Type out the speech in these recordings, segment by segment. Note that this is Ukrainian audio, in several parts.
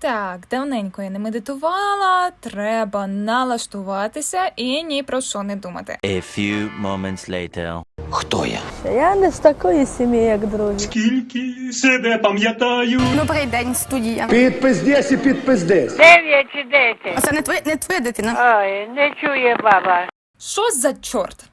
Так, давненько я не медитувала, треба налаштуватися і ні про що не думати. A few moments later. Хто я? Я не з такої сім'ї, як другі. Скільки себе пам'ятаю. Добрий день, студія. Підпиздесь і підпиздесь. Дев'ять чи десять. А це не твоя не твоя дитина. Ой, не чує баба. Що за чорт?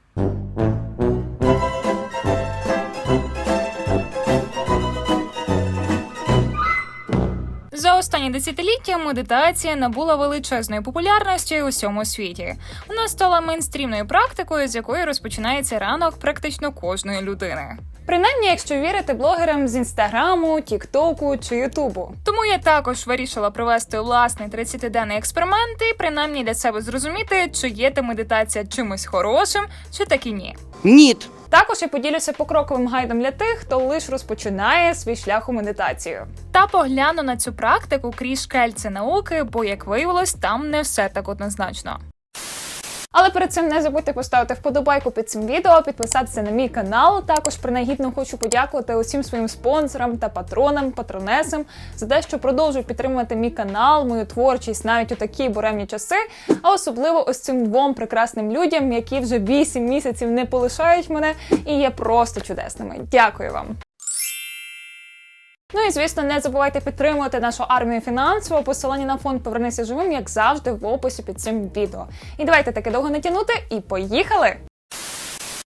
Останні десятиліття медитація набула величезної популярності у всьому світі. Вона стала мейнстрімною практикою, з якої розпочинається ранок практично кожної людини. Принаймні, якщо вірити блогерам з інстаграму, тіктоку чи ютубу. Тому я також вирішила провести власний 30-денний експеримент і принаймні для себе зрозуміти, чи є та медитація чимось хорошим, чи таки ні. Ніт. Також я поділюся покроковим гайдом для тих, хто лише розпочинає свій шлях у медитацію. Та погляну на цю практику крізь шкельці науки, бо як виявилось, там не все так однозначно. Але перед цим не забудьте поставити вподобайку під цим відео, підписатися на мій канал. Також принагідно хочу подякувати усім своїм спонсорам та патронам, патронесам за те, що продовжують підтримувати мій канал, мою творчість навіть у такі буремні часи. А особливо ось цим двом прекрасним людям, які вже 8 місяців не полишають мене і є просто чудесними. Дякую вам. Ну і звісно, не забувайте підтримувати нашу армію фінансово. Посилання на фонд Повернися живим, як завжди, в описі під цим відео. І давайте таки довго не тянути і поїхали!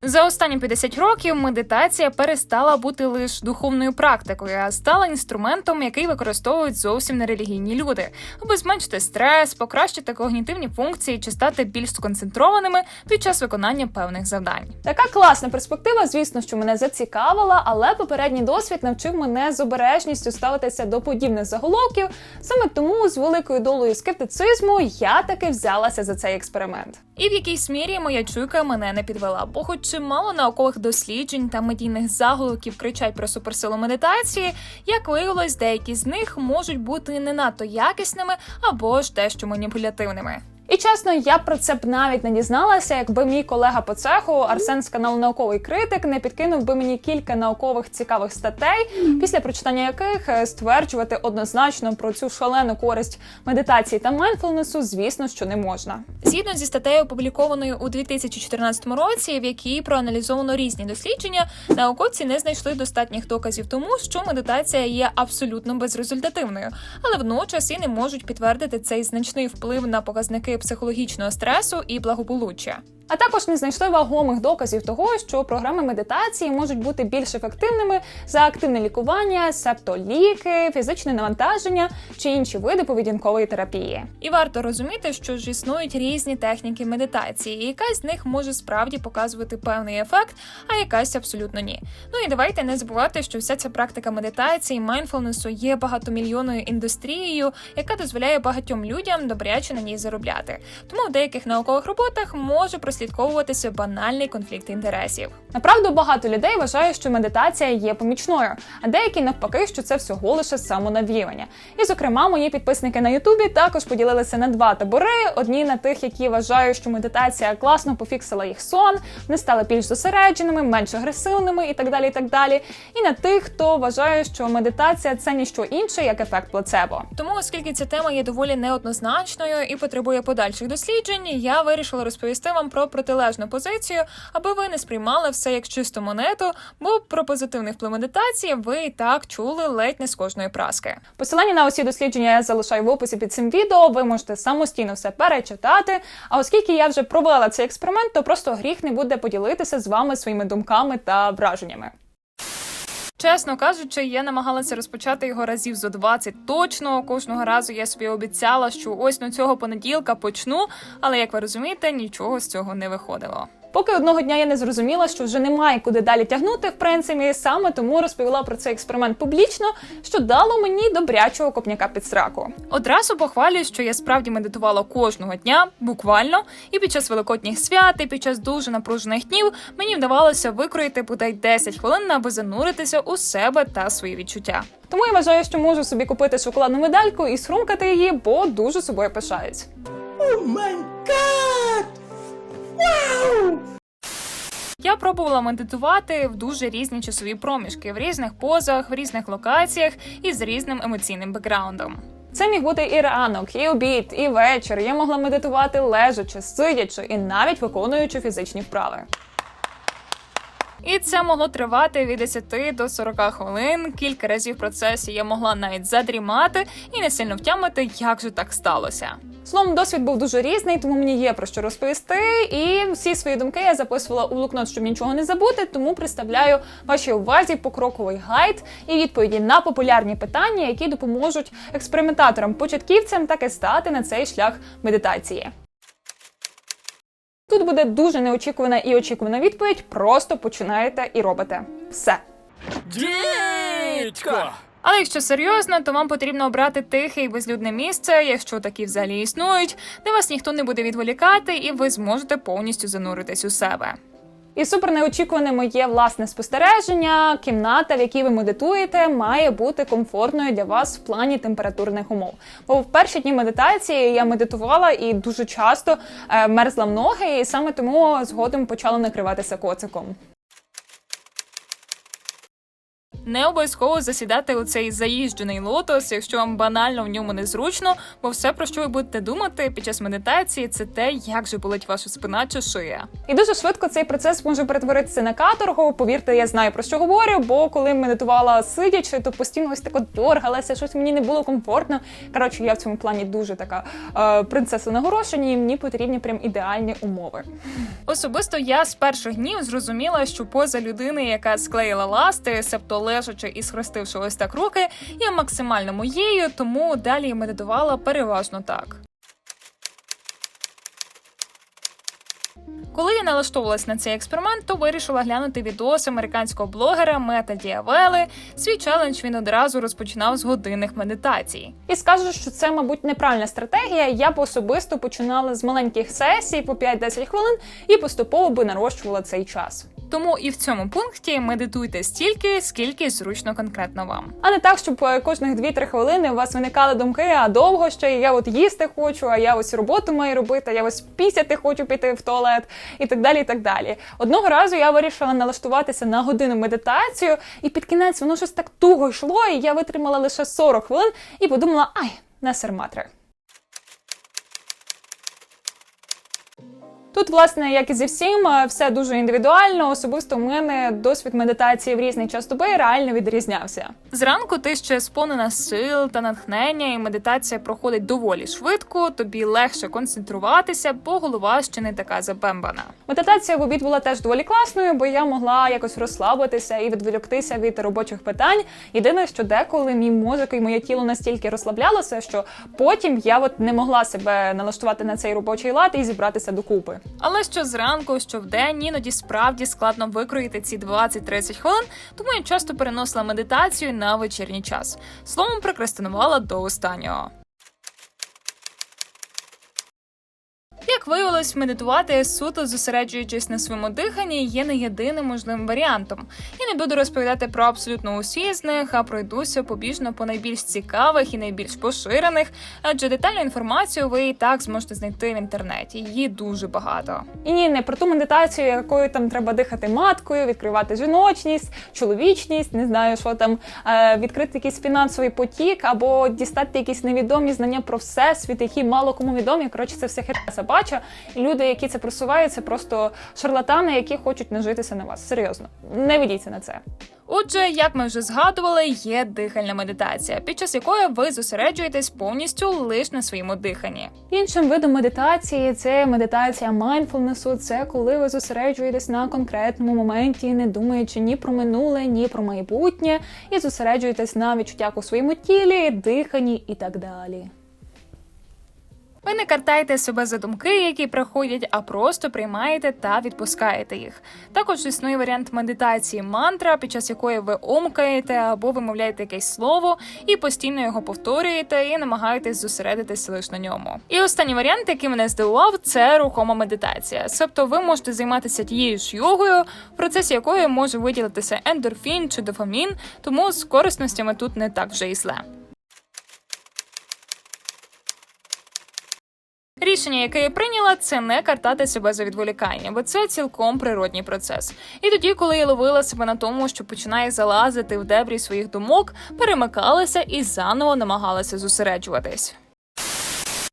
За останні 50 років медитація перестала бути лише духовною практикою, а стала інструментом, який використовують зовсім нерелігійні люди, аби зменшити стрес, покращити когнітивні функції чи стати більш сконцентрованими під час виконання певних завдань. Така класна перспектива, звісно, що мене зацікавила, але попередній досвід навчив мене з обережністю ставитися до подібних заголовків. Саме тому з великою долею скептицизму я таки взялася за цей експеримент. І в якійсь мірі моя чуйка мене не підвела, бо хоч чимало наукових досліджень та медійних заголовків кричать про суперсилу медитації, як виявилось, деякі з них можуть бути не надто якісними або ж дещо маніпулятивними. І чесно, я про це б навіть не дізналася, якби мій колега по цеху Арсен з каналу Науковий критик не підкинув би мені кілька наукових цікавих статей, після прочитання яких е, стверджувати однозначно про цю шалену користь медитації та майндфулнесу, звісно, що не можна. Згідно зі статтею, опублікованою у 2014 році, в якій проаналізовано різні дослідження, науковці не знайшли достатніх доказів тому, що медитація є абсолютно безрезультативною, але водночас і не можуть підтвердити цей значний вплив на показники психологічного стресу і благополуччя. А також не знайшли вагомих доказів того, що програми медитації можуть бути більш ефективними за активне лікування, себто ліки, фізичне навантаження чи інші види поведінкової терапії. І варто розуміти, що ж існують різні техніки медитації, і якась з них може справді показувати певний ефект, а якась абсолютно ні. Ну і давайте не забувати, що вся ця практика медитації, майндфулнесу є багатомільйонною індустрією, яка дозволяє багатьом людям добряче на ній заробляти. Тому в деяких наукових роботах може прослідковуватися банальний конфлікт інтересів. Направду багато людей вважають, що медитація є помічною, а деякі навпаки, що це всього лише самонавіювання. І, зокрема, мої підписники на Ютубі також поділилися на два табори: одні на тих, які вважають, що медитація класно пофіксила їх сон, вони стали більш зосередженими, менш агресивними і так далі. І так далі. І на тих, хто вважає, що медитація це ніщо інше, як ефект плацебо. Тому, оскільки ця тема є доволі неоднозначною і потребує подальших досліджень, я вирішила розповісти вам про протилежну позицію, аби ви не сприймали все як чисту монету, бо про позитивний вплив медитації ви і так чули ледь не з кожної праски. Посилання на усі дослідження я залишаю в описі під цим відео. Ви можете самостійно все перечитати. А оскільки я вже провела цей експеримент, то просто гріх не буде поділитися з вами своїми думками та враженнями. Чесно кажучи, я намагалася розпочати його разів зо 20 точно. Кожного разу я собі обіцяла, що ось на цього понеділка почну, але як ви розумієте, нічого з цього не виходило. Поки одного дня я не зрозуміла, що вже немає куди далі тягнути, в принципі, саме тому розповіла про цей експеримент публічно, що дало мені добрячого копняка під сраку. Одразу похвалюю, що я справді медитувала кожного дня, буквально, і під час великодніх свят, і під час дуже напружених днів мені вдавалося викроїти бодай 10 хвилин, аби зануритися у себе та свої відчуття. Тому я вважаю, що можу собі купити шоколадну медальку і схрумкати її, бо дуже собою пишаюсь. Я пробувала медитувати в дуже різні часові проміжки, в різних позах, в різних локаціях і з різним емоційним бекграундом. Це міг бути і ранок, і обід, і вечір. Я могла медитувати лежачи, сидячи і навіть виконуючи фізичні вправи. І це могло тривати від 10 до 40 хвилин. Кілька разів в процесі я могла навіть задрімати і не сильно втямити, як же так сталося. Словом, досвід був дуже різний, тому мені є про що розповісти. І всі свої думки я записувала у блокнот, щоб нічого не забути. Тому представляю вашій увазі покроковий гайд і відповіді на популярні питання, які допоможуть експериментаторам-початківцям таки стати на цей шлях медитації. Тут буде дуже неочікувана і очікувана відповідь. Просто починаєте і робите все. Дідько! Але якщо серйозно, то вам потрібно обрати тихе і безлюдне місце, якщо такі взагалі існують, де вас ніхто не буде відволікати, і ви зможете повністю зануритись у себе. І супер неочікуване моє власне спостереження. Кімната, в якій ви медитуєте, має бути комфортною для вас в плані температурних умов. Бо в перші дні медитації я медитувала і дуже часто е, мерзла в ноги, і саме тому згодом почала накриватися коциком. Не обов'язково засідати у цей заїжджений лотос, якщо вам банально в ньому незручно, бо все, про що ви будете думати під час медитації, це те, як же болить ваша спина чи шия. І дуже швидко цей процес може перетворитися на каторгу. Повірте, я знаю про що говорю, бо коли медитувала сидячи, то постійно ось так от дергалася, щось мені не було комфортно. Коротше, я в цьому плані дуже така е, принцеса на горошині, і мені потрібні прям ідеальні умови. Особисто я з перших днів зрозуміла, що поза людини, яка склеїла ласти, себто лежачи і схрестивши ось так руки, є максимально моєю, тому далі медитувала переважно так. Коли я налаштовувалась на цей експеримент, то вирішила глянути відос американського блогера Мета Діавели. Свій челендж він одразу розпочинав з годинних медитацій. І скажу, що це, мабуть, неправильна стратегія. Я б особисто починала з маленьких сесій по 5-10 хвилин і поступово би нарощувала цей час. Тому і в цьому пункті медитуйте стільки, скільки зручно конкретно вам. А не так, щоб е, кожних 2-3 хвилини у вас виникали думки, а довго ще я от їсти хочу, а я ось роботу маю робити, а я ось пісяти хочу піти в туалет і так далі. і так далі. Одного разу я вирішила налаштуватися на годину медитацію, і під кінець воно щось так туго йшло, і я витримала лише 40 хвилин і подумала, ай, не серматри. Тут, власне, як і зі всім, е, все дуже індивідуально. Особисто у мене досвід медитації в різний час доби реально відрізнявся. Зранку ти ще сповнена сил та натхнення, і медитація проходить доволі швидко. Тобі легше концентруватися, бо голова ще не така забембана. Медитація в обід була теж доволі класною, бо я могла якось розслабитися і відволіктися від робочих питань. Єдине, що деколи мій мозок і моє тіло настільки розслаблялося, що потім я от не могла себе налаштувати на цей робочий лад і зібратися докупи. Але що зранку, що вдень, іноді справді складно викроїти ці 20-30 хвилин, тому я часто переносила медитацію на вечірній час. Словом, прокрастинувала до останнього. Як виявилось, медитувати суто зосереджуючись на своєму диханні є не єдиним можливим варіантом. Я не буду розповідати про абсолютно усі з них, а пройдуся побіжно по найбільш цікавих і найбільш поширених, адже детальну інформацію ви і так зможете знайти в інтернеті. Її дуже багато. І ні, не про ту медитацію, якою там треба дихати маткою, відкривати жіночність, чоловічність, не знаю, що там е, відкрити якийсь фінансовий потік або дістати якісь невідомі знання про всесвіт, які мало кому відомі. Коротше, це все херня собача. І люди, які це просувають, це просто шарлатани, які хочуть нажитися на вас. Серйозно, не ведіться на це. Отже, як ми вже згадували, є дихальна медитація, під час якої ви зосереджуєтесь повністю лише на своєму диханні. Іншим видом медитації це медитація майндфулнесу. Це коли ви зосереджуєтесь на конкретному моменті, не думаючи ні про минуле, ні про майбутнє, і зосереджуєтесь на відчуттях у своєму тілі, диханні і так далі. Ви не картаєте себе за думки, які приходять, а просто приймаєте та відпускаєте їх. Також існує варіант медитації мантра, під час якої ви омкаєте або вимовляєте якесь слово і постійно його повторюєте і намагаєтесь зосередитися лише на ньому. І останній варіант, який мене здивував, це рухома медитація. Тобто ви можете займатися тією ж йогою, в процесі якої може виділитися ендорфін чи дофамін, тому з корисностями тут не так вже і зле. Рішення, яке я прийняла, це не картати себе за відволікання, бо це цілком природній процес. І тоді, коли я ловила себе на тому, що починає залазити в дебрі своїх думок, перемикалася і заново намагалася зосереджуватись.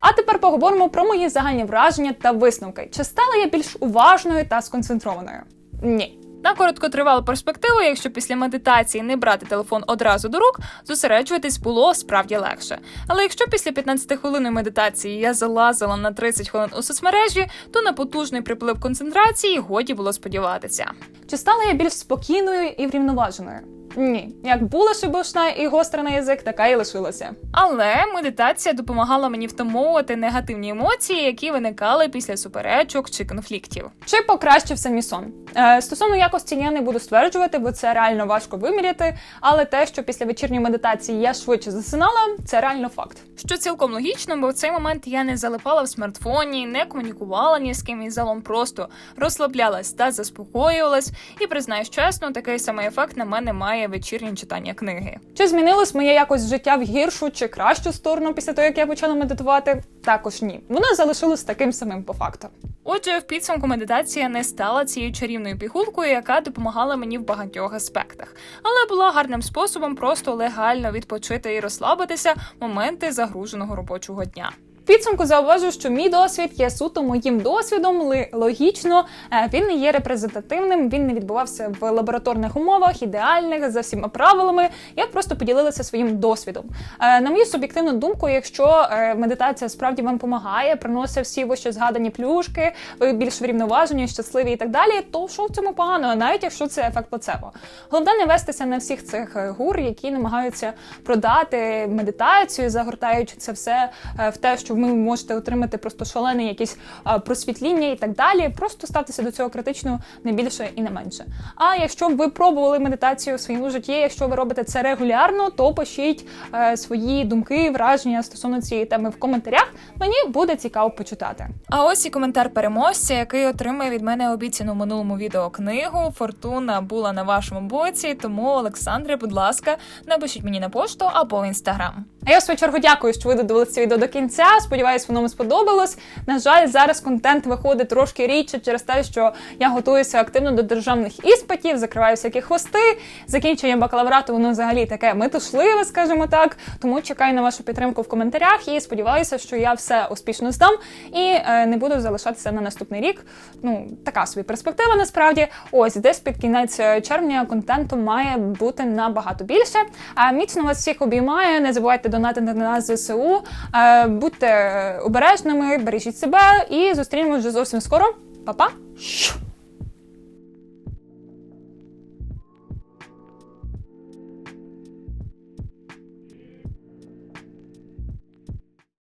А тепер поговоримо про мої загальні враження та висновки. Чи стала я більш уважною та сконцентрованою? Ні. На короткотривалу перспективу, якщо після медитації не брати телефон одразу до рук, зосереджуватись було справді легше. Але якщо після 15 хвилин медитації я залазила на 30 хвилин у соцмережі, то на потужний приплив концентрації годі було сподіватися. Чи стала я більш спокійною і врівноваженою? Ні, як була шибушна і гостра на язик, така і лишилася. Але медитація допомагала мені втамовувати негативні емоції, які виникали після суперечок чи конфліктів. Чи покращився мій сон? Е, стосовно якості я не буду стверджувати, бо це реально важко виміряти. Але те, що після вечірньої медитації я швидше засинала, це реально факт. Що цілком логічно, бо в цей момент я не залипала в смартфоні, не комунікувала ні з ким із залом, просто розслаблялась та заспокоювалась. І признаюсь чесно, такий самий ефект на мене має вечірнє читання книги. Чи змінилось моє якось життя в гіршу чи кращу сторону після того, як я почала медитувати? Також ні. Воно залишилось таким самим по факту. Отже, в підсумку медитація не стала цією чарівною пігулкою, яка допомагала мені в багатьох аспектах, але була гарним способом просто легально відпочити і розслабитися моменти загруженого робочого дня. Підсумку зауважу, що мій досвід є суто моїм досвідом. Логічно, е, він не є репрезентативним, він не відбувався в лабораторних умовах, ідеальних за всіма правилами. Я просто поділилася своїм досвідом. Е, На мою суб'єктивну думку, якщо е, медитація справді вам допомагає, приносить всі вище згадані плюшки, ви більш врівноважені, щасливі і так далі, то що в цьому поганого, навіть якщо це ефект плацебо. Головне не вестися на всіх цих гур, які намагаються продати медитацію, загортаючи це все в те, що ви можете отримати просто шалене якесь е, просвітління і так далі. Просто ставтеся до цього критично не більше і не менше. А якщо ви пробували медитацію в своєму житті, якщо ви робите це регулярно, то пишіть е, свої думки, враження стосовно цієї теми в коментарях. Мені буде цікаво почитати. А ось і коментар переможця, який отримає від мене обіцяну в минулому відео книгу. Фортуна була на вашому боці. Тому, Олександре, будь ласка, напишіть мені на пошту або в інстаграм. А я в свою чергу дякую, що ви додивилися це відео до кінця. Сподіваюсь, воно вам сподобалось. На жаль, зараз контент виходить трошки рідше через те, що я готуюся активно до державних іспитів, закриваю всякі хвости. Закінчення бакалаврату воно взагалі таке метушливе, скажімо так. Тому чекаю на вашу підтримку в коментарях і сподіваюся, що я все успішно здам і е, не буду залишатися на наступний рік. Ну, така собі перспектива насправді. Ось десь під кінець е, червня контенту має бути набагато більше. А міцно вас всіх обіймаю. Не забувайте донатити на ЗСУ. Е, Будьте обережними, бережіть себе і зустрінемось вже зовсім скоро. Па-па!